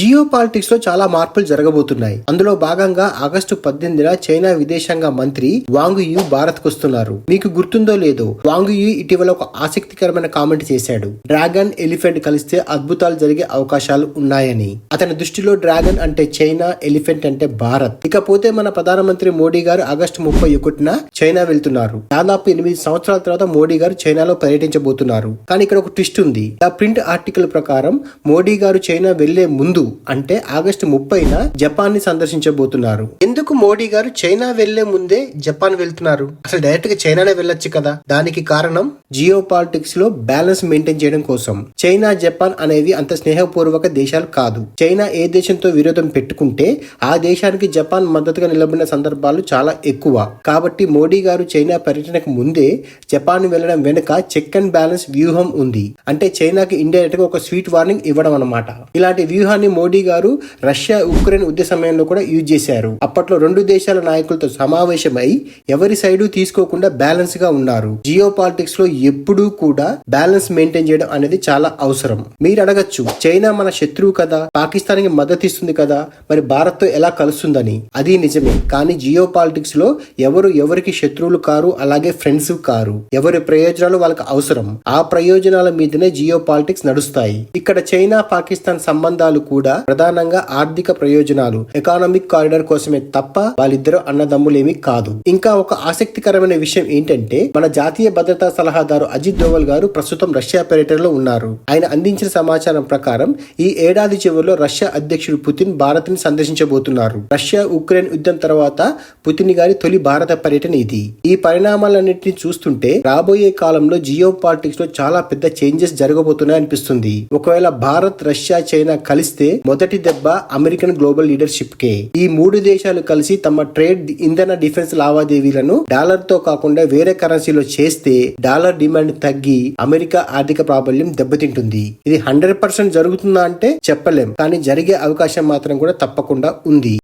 జియో పాలిటిక్స్లో చాలా మార్పులు జరగబోతున్నాయి. అందులో భాగంగా ఆగస్టు పద్దెనిమిదిన చైనా విదేశాంగ మంత్రి వాంగ్ యు భారత్ వస్తున్నారు. మీకు గుర్తుందో లేదో వాంగ్ యు ఇటీవల ఒక ఆసక్తికరమైన కామెంట్ చేశాడు. డ్రాగన్ ఎలిఫెంట్ కలిస్తే అద్భుతాలు జరిగే అవకాశాలు ఉన్నాయని. అతని దృష్టిలో డ్రాగన్ అంటే చైనా ఎలిఫెంట్ అంటే భారత్. ఇకపోతే మన ప్రధానమంత్రి మోడీ గారు ఆగస్టు ముప్పై ఒకటిన చైనా వెళ్తున్నారు. దాదాపు ఎనిమిది సంవత్సరాల తర్వాత మోడీ గారు చైనాలో పర్యటించబోతున్నారు. కానీ ఇక్కడ ఒక ట్విస్ట్ ఉంది. ద ప్రింట్ ఆర్టికల్ ప్రకారం మోడీ గారు చైనా వెళ్ళే ముందు అంటే ఆగస్టు ముప్పైన జపాన్ని సందర్శించబోతున్నారు. ఎందుకు మోడీ గారు చైనా వెళ్ళే ముందే జపాన్ వెళ్తున్నారు? అసలు డైరెక్ట్గా చైనానే వెళ్ళొచ్చు కదా? దానికి కారణం జియో పాలిటిక్స్లో బ్యాలెన్స్ మెయింటైన్ చేయడం కోసం. చైనా జపాన్ అనేవి అంత స్నేహపూర్వక దేశాలు కాదు. చైనా ఏ దేశంతో విరోధం పెట్టుకుంటే ఆ దేశానికి జపాన్ మద్దతుగా నిలబడిన సందర్భాలు చాలా ఎక్కువ. కాబట్టి మోడీ గారు చైనా పర్యటనకు ముందే జపాన్ వెళ్ళడం వెనుక చెక్ అండ్ బ్యాలెన్స్ వ్యూహం ఉంది. అంటే చైనాకి ఇండైరెక్ట్గా ఒక స్వీట్ వార్నింగ్ ఇవ్వడం అనమాట ఇలాంటి వ్యూహాన్ని మోడీ గారు రష్యా ఉక్రెయిన్ యుద్ధ సమయంలో కూడా యూజ్ చేశారు. అప్పట్లో రెండు దేశాల నాయకులతో సమావేశమై ఎవరి సైడు తీసుకోకుండా బ్యాలెన్స్గా ఉన్నారు. జియో పాలిటిక్స్లో ఎప్పుడూ కూడా బ్యాలెన్స్ మెయింటైన్ చేయడం అనేది చాలా అవసరం. మీరు అడగచ్చు చైనా మన శత్రువు కదా పాకిస్తాన్కి మద్దతు ఇస్తుంది కదా మరి భారత్తో ఎలా కలుస్తుందని. అది నిజమే కానీ జియో పాలిటిక్స్లో ఎవరు ఎవరికి శత్రువులు కారు అలాగే ఫ్రెండ్స్ కారు. ఎవరి ప్రయోజనాలు వాళ్ళకి అవసరం. ఆ ప్రయోజనాల మీదనే జియో పాలిటిక్స్ నడుస్తాయి. ఇక్కడ చైనా పాకిస్తాన్ సంబంధాలు కూడా కూడా ప్రధానంగా ఆర్థిక ప్రయోజనాలు. ఎకానమిక్ కారిడార్ కోసమే తప్ప వాళ్ళిద్దరు అన్నదమ్ములేమి కాదు. ఇంకా ఒక ఆసక్తికరమైన విషయం ఏంటంటే మన జాతీయ భద్రతా సలహాదారు అజిత్ దోవల్ గారు ప్రస్తుతం రష్యా పర్యటనలో ఉన్నారు. ఆయన అందించిన సమాచారం ప్రకారం ఈ ఏడాది చివరిలో రష్యా అధ్యక్షుడు పుతిన్ భారత్ని సందర్శించబోతున్నారు. రష్యా ఉక్రెయిన్ యుద్ధం తర్వాత పుతిన్ గారి తొలి భారత పర్యటన ఇది. ఈ పరిణామాలన్నింటినీ చూస్తుంటే రాబోయే కాలంలో జియో పాలిటిక్స్లో చాలా పెద్ద చేంజెస్ జరగబోతున్నాయి అనిపిస్తుంది ఒకవేళ భారత్ రష్యా చైనా కలిస్తే మొదటి దెబ్బ అమెరికన్ గ్లోబల్ లీడర్షిప్ కే ఈ మూడు దేశాలు కలిసి తమ ట్రేడ్ ఇంధన డిఫెన్స్ లావాదేవీలను డాలర్తో కాకుండా వేరే కరెన్సీలో చేస్తే డాలర్ డిమాండ్ తగ్గి అమెరికా ఆర్థిక ప్రాబల్యం దెబ్బతింటుంది. ఇది హండ్రెడ్ పర్సెంట్ జరుగుతుందా అంటే చెప్పలేం. కానీ జరిగే అవకాశం మాత్రం కూడా తప్పకుండా ఉంది.